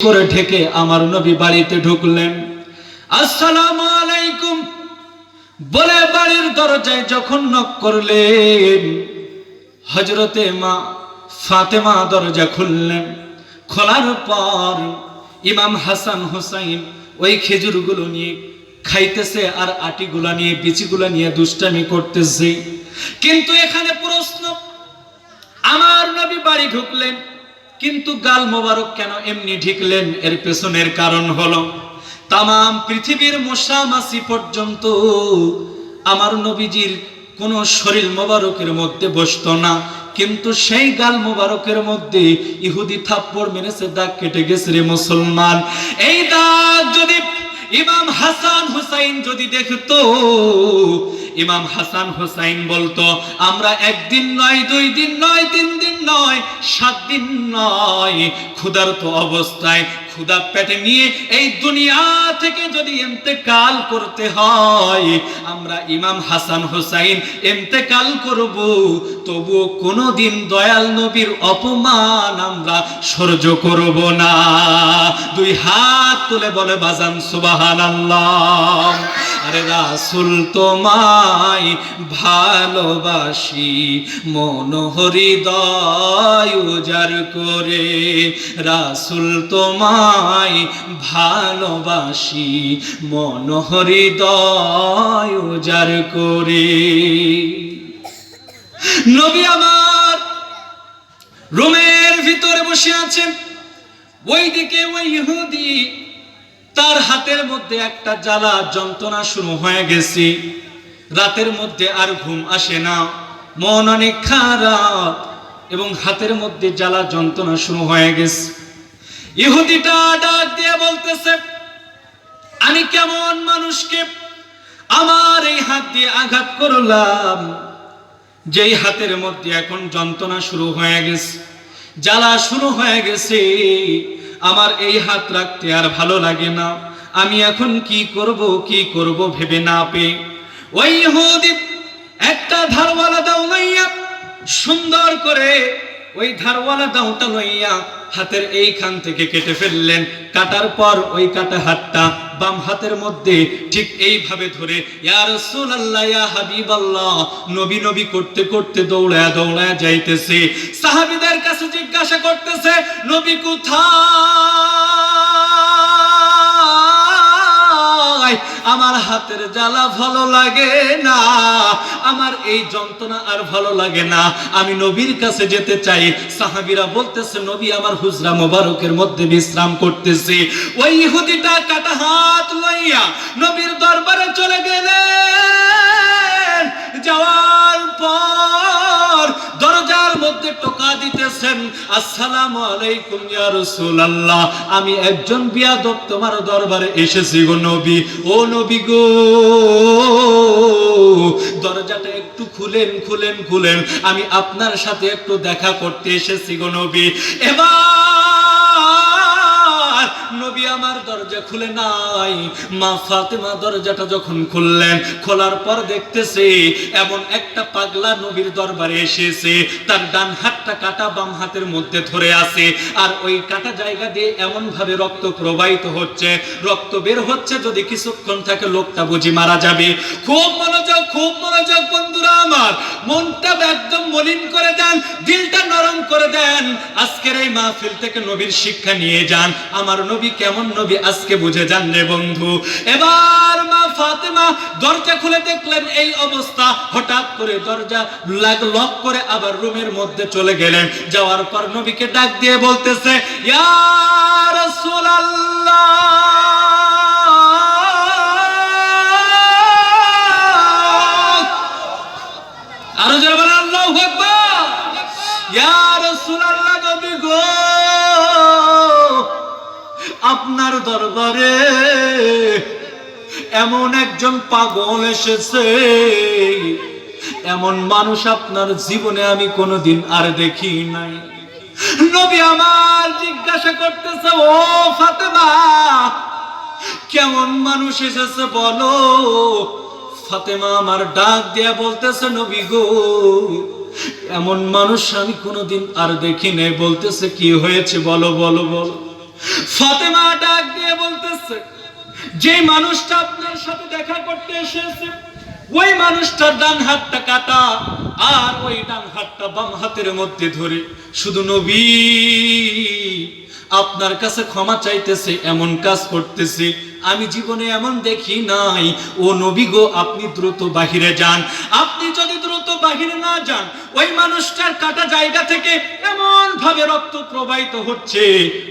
করে ঢেকে আমার নবী বাড়িতে ঢুকলেন। আসসালামু আলাইকুম। বলে বাড়ির দরজায় যখন নক করলেন হজরতে মা ফাতেমা দরজা খুললেন। খোলার পর ইমাম হাসান হোসাইন ওই খেজুরগুলো নিয়ে খাইতেছে আর আটিগুলা নিয়ে, বিচিগুলা নিয়ে দুষ্টামি করতেছে। কিন্তু এখানে প্রশ্ন, আমার নবী বাড়ি ঢুকলেন। কিন্তু গাল মোবারক কেন এমনি ঢিকলেন? এর পেছনের কারণ হলো তাম পৃথিবীর মশা মাসি পর্যন্ত আমার নবীজির কোন শরীর মোবারকের মধ্যে বসতো না। কিন্তু সেই গাল মোবারকের মধ্যে ইহুদি থাপ্পড় মেরেছে, দাগ কেটে গেছে রে মুসলমান। এই দাগ যদি ইমাম হাসান হুসাইন যদি দেখতো, ইমাম হাসান হুসাইন বলতো, আমরা একদিন নয়, দুই দিন নয়, তিন দিন নয়, সাত দিন নয়। ক্ষুধার্ত অবস্থায়, ক্ষুধা পেটে নিয়ে এই দুনিয়া থেকে যদি এন্তেকাল করতে হয়, আমরা ইমাম হাসান হুসাইন এন্তেকাল করব, তবুও কোনোদিন দয়াল নবীর অপমান আমরা সহ্য করব না। দুই হাত তুলে বলে বাজান সুবাহান আল্লাহ রাসুল তোমায় ভালোবাসি, মন হৃদয় উজার করে। রাসুল তোমায় ভালোবাসি, মন হৃদয় উজার করে। নবী আমার রুমের ভিতরে বসে আছেন। ওইদিকে ওই ইহুদি তার হাতের মধ্যে একটা জ্বালা যন্ত্রণা শুরু হয়ে গেছে। রাতের মধ্যে আর ঘুম আসে না। মন অনেক খারাপ এবং হাতের মধ্যে জ্বালা যন্ত্রণা শুরু হয়ে গেছে। ইহুদিটা ডাক দিয়ে বলতেছে, আমি কেমন মানুষকে আমার এই হাত দিয়ে আঘাত করলাম, যেই হাতের মধ্যে এখন যন্ত্রণা শুরু হয়ে গেছে, জ্বালা শুরু হয়ে গেছে আমার এই হাত রাখতে আর ভালো লাগে না। আমি এখন কি করব কি করব ভেবে না পেয়ে। ওই ইহুদি, একটা ধারওয়ালা দাও লইয়া, সুন্দর করে, ওই ধারওয়ালা দাওটা লইয়া হাতের এইখান থেকে কেটে ফেললেন। কাটার পর ওই কাটা হাতটা বাম হাতের মধ্যে ঠিক এইভাবে ধরে, ইয়া রাসূলুল্লাহ, ইয়া হাবিবাল্লাহ। নবী নবী করতে করতে দৌড়ায় দৌড়ায় যাইতেছে। সাহাবীদের কাছে জিজ্ঞাসা করতেছে, নবী কোথায়? আমার হাতের জ্বালা ভালো লাগে না, আমার এই যন্ত্রণা আর ভালো লাগে না। আমি নবীর কাছে যেতে চাই। সাহাবীরা বলতেছে, নবী, আমার হুজরা মোবারকের মধ্যে বিশ্রাম করতেছে। ওই ইহুদিটা কাটা হাত লইয়া নবীর দরবারে চলে গেলেন। যাওয়ার পর মধ্যে টোকা দিতেছেন, আসসালামু আলাইকুম ইয়া রাসূলুল্লাহ, আমি একজন বিয়াদব তোমার দরবারে এসেছি গো নবী। ও নবী গো, দরজাটা একটু খুলেন খুলেন খুলেন, আমি আপনার সাথে একটু দেখা করতে এসেছি গো নবী। এবার আমার দরজা খুলে নাই। মা ফাতেমা দরজাটা যখন খুললেন, খোলার পর দেখতেছে, এমন একটা পাগলা নবীর দরবারে এসেছে। তার ডান হাতটা কাটা বাম হাতের মধ্যে ধরে আছে আর ওই কাটা জায়গা দিয়ে এমন ভাবে রক্ত প্রবাহিত হচ্ছে। রক্ত বের হচ্ছে যদি কিছুক্ষণ থাকে লোকটা বুঝি মারা যাবে। খুব মনোযোগ খুব মনোযোগ বন্ধুরা আমার। মনটা একদম মলিন করে দেন, দিলটা নরম করে দেন। আজকের এই মাহফিল থেকে নবীর শিক্ষা নিয়ে যান। আমার নবী কেমন নবী আজকে বুঝে যান রে বন্ধু। এবার মা ফাতেমা দরজা খুলে দেখলেন, এই অবস্থা হঠাৎ করে দরজা লাগ, লক করে আবার রুমের মধ্যে চলে গেলেন। যাওয়ার পর নবীকে ডাক দিয়ে বলতেছে, ইয়া রাসূলুল্লাহ! আরও নবী গো! আপনার দরবারে এমন একজন পাগল এসেছে। এমন মানুষ আপনার জীবনে আমি কোনোদিন আর দেখি নাই। নবী আমার জিজ্ঞাসা করতেছে, ও ফাতেমা, কেমন মানুষ এসেছে বলো? ফাতেমা আমার ডাক দিয়া বলতেছে, নবী গো, এমন মানুষ আমি কোনোদিন আর দেখি নাই। বলতেছে, কি হয়েছে বলো বলো বলো। ফাতেমা ডাক দিয়ে বলতেছে যে মানুষটা আপনার সাথে দেখা করতে এসেছে, ওই মানুষটার ডান হাতটা কাটা আর ওই ডান হাতটা বাম হাতের মধ্যে ধরে শুধু নবী, আপনার কাছে ক্ষমা চাইতেছে, এমন কাজ করতেছে। আমি জীবনে এমন দেখি নাই। ও নবী গো, আপনি দ্রুত বাহিরে যান। আপনি যদি দ্রুত বাহিরে না যান, ওই মানুষটার কাটা জায়গা থেকে এমন ভাবে রক্ত প্রবাহিত হচ্ছে,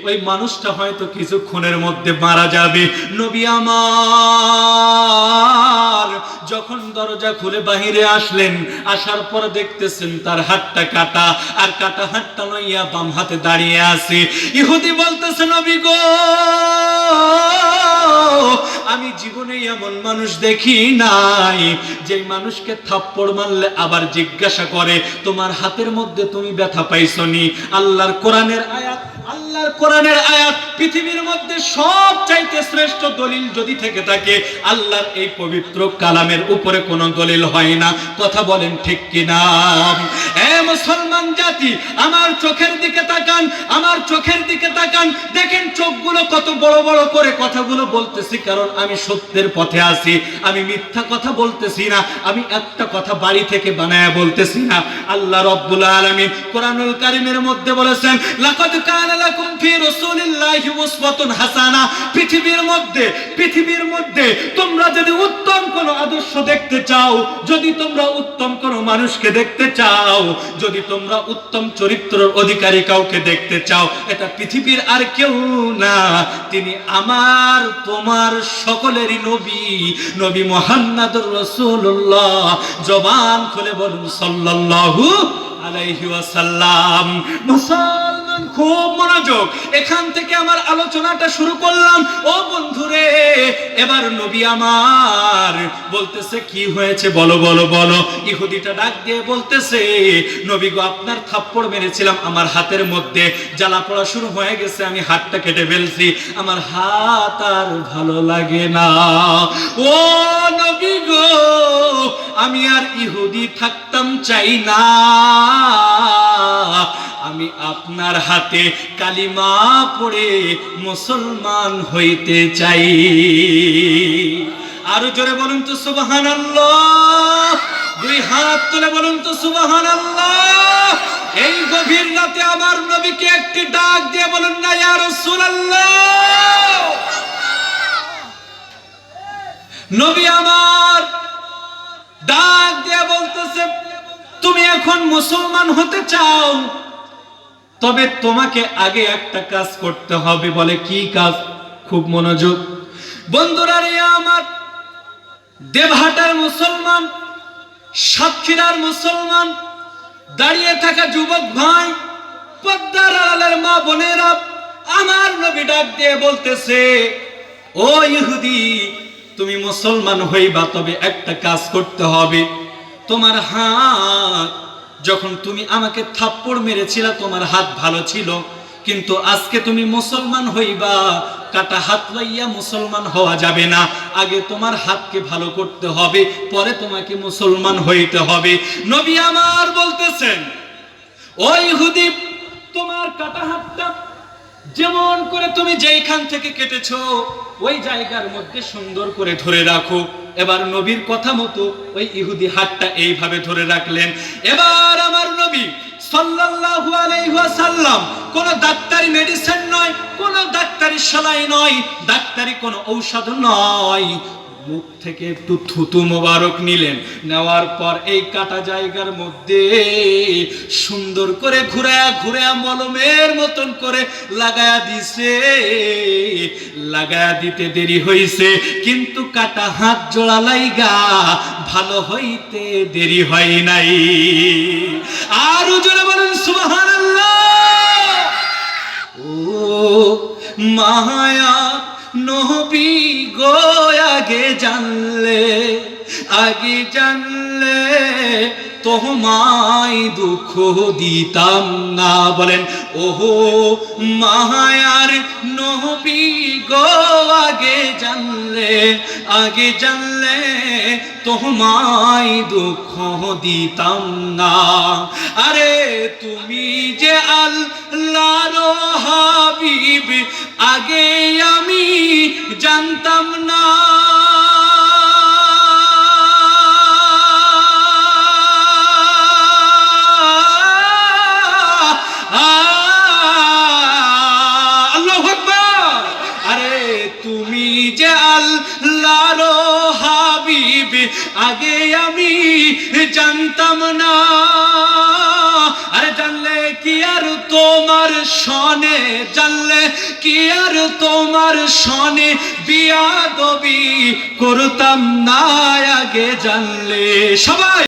ওই মানুষটা হয়তো কিছুক্ষণের মধ্যে মারা যাবে। নবী আমার, যখন দরজা খুলে বাহিরে আসলেন, আসার পর দেখতেছেন তার হাতটা কাটা, আর কাটা হাতটা লইয়া বাম হাতে দাঁড়িয়ে আছে। ইহুদি বলতেছে, নবী গো, আমি জীবনে এমন মানুষ দেখি নাই যে মানুষকে থাপ্পড় মারলে আবার জিজ্ঞাসা করে তোমার হাতের মধ্যে তুমি ব্যথা পাইছনি? আল্লাহর কোরআনের আয়াত আল্লাহর কোরআনের আয়াত পৃথিবীর মধ্যে সব চাইতে শ্রেষ্ঠ দলিল যদি থেকে থাকে, আল্লাহর এই পবিত্র কালামের উপরে কোনো দলিল হয় না। কথা বলেন ঠিক কিনা? এ মুসলমান জাতি, আমার চোখের দিকে তাকান, আমার চোখের দিকে তাকান। দেখেন চোখগুলো কত বড় বড় করে কথাগুলো বলতেছি, কারণ আমি সত্যের পথে আছি। আমি মিথ্যা কথা বলতেছি না, আমি একটা কথা বাড়ি থেকে বানায়া বলতেছি না। আল্লাহ রব্বুল আলামিন কোরআনুল কারীমের মধ্যে বলেছেন, লাকাদ কানা লাকুম ফি রাসূলিল্লাহি পৃথিবীর মধ্যে পৃথিবীর মধ্যে তোমরা যদি উত্তম আদর্শ দেখতে চাও, যদি তোমরা উত্তম মানুষকে দেখতে চাও, যদি তোমরা উত্তম চরিত্রের অধিকারী কাউকে দেখতে চাও, এটা পৃথিবীর আর কেউ না। তিনি আমার, তোমার সকলেরই নবী নবী মোহাম্মদুর জবান খুলে বলুন, সাল্লাল্লাহু আলাইহি মুসলমান, খুব মনোযোগ। এখান থেকে আমার আলোচনাটা শুরু করলাম। ও বন্ধুরে, এবার নবী আমার বলতেছে, কি হয়েছে? বলো বলো বলো। ইহুদিটা ডাক দিয়ে বলতেছে, নবী গো, আপনার থাপ্পড় মেরেছিলাম আমার হাতের মধ্যে। জ্বালা পড়া শুরু হয়ে গেছে, আমি হাতটা কেটে ফেলছি। আমার হাত আর ভালো লাগে না। ও নবী গো আমি আর ইহুদি থাকতাম চাই না। আমি আপনার হাতে কালিমা পড়ে মুসলমান হইতে চাই। আরও জোরে বলুন তো সুবাহান দুই হাত তুলে বলুন তো সুবাহান এই গভীর রাতে আমার নবীকে একটি ডাক দিয়ে বলুন না, ইয়া রাসূলুল্লাহ। নবী আমার ডাক দিয়ে বলতেছে, তুমি এখন মুসলমান হতে চাও, তবে তোমাকে আগে একটা কাজ করতে হবে। বলে, কি কাজ? খুব মনোযোগ। বন্ধুরা রে আমার, দেবহাটার মুসলমান, সাতক্ষীরার মুসলমান, দাঁড়িয়ে থাকা যুবক ভাই, পদ্মার আলের মা বোনেরা, আমার নবী ডাক দিয়ে বলতেছে, ও ইহুদি তুমি মুসলমান হইবা, তবে একটা কাজ করতে হবে। তোমার হাত, যখন তুমি আমাকে থাপ্পড় মেরেছিলা, তোমার হাত ভালো ছিল। কিন্তু আজকে তুমি মুসলমান হইবা, কাটা হাত লইয়া মুসলমান হওয়া যাবে না। আগে তোমার হাতকে ভালো করতে হবে, পরে তোমাকে মুসলমান হইতে হবে। নবী আমার বলতেছেন ওই হুদি তোমার কাটা হাতটা যেমন করে তুমি যেইখান থেকে কেটেছো ওই জায়গার মধ্যে সুন্দর করে ধরে রাখো। এবার নবীর কথা মতো ওই ইহুদি হাতটা এইভাবে ধরে রাখলেন। এবার আমার নবী সাল্লাল্লাহু আলাইহি ওয়াসাল্লাম, কোন ডাক্তারি মেডিসিন নয়, কোন ডাক্তারি সেলাই নয়, ডাক্তারি কোন ঔষধ নয়। মুখ থেকে একটু থুতু মোবারক নিলেন। নেওয়ার পর এই কাটা জায়গার মধ্যে সুন্দর করে ঘুরায়া ঘুরায়া মলমের মতন করে লাগায়া দিছে। লাগায়া দিতে দেরি হইছে, কিন্তু কাটা হাত জোড়া লাইগা ভালো হইতে দেরি হয় নাই। আর জোরে বলেন, সুবহানাল্লাহ। ও মায়া নবী। গো, আগে জানলে আগে জানলে তোমায় দুঃখ দিতাম না। বলেন, ওহো, মায়ার নহবি গো, আগে জানলে আগে জানলে তোমায় দুঃখ দিতাম না। আরে, তুমি যে আল্লাহর জানতাম না। আগে আমি জানতাম না। আরে জানলে কি আর তোমার সনে জানলে কি আর তোমার সনে বিয়াদবি করতাম না আগে জানলে? সবাই!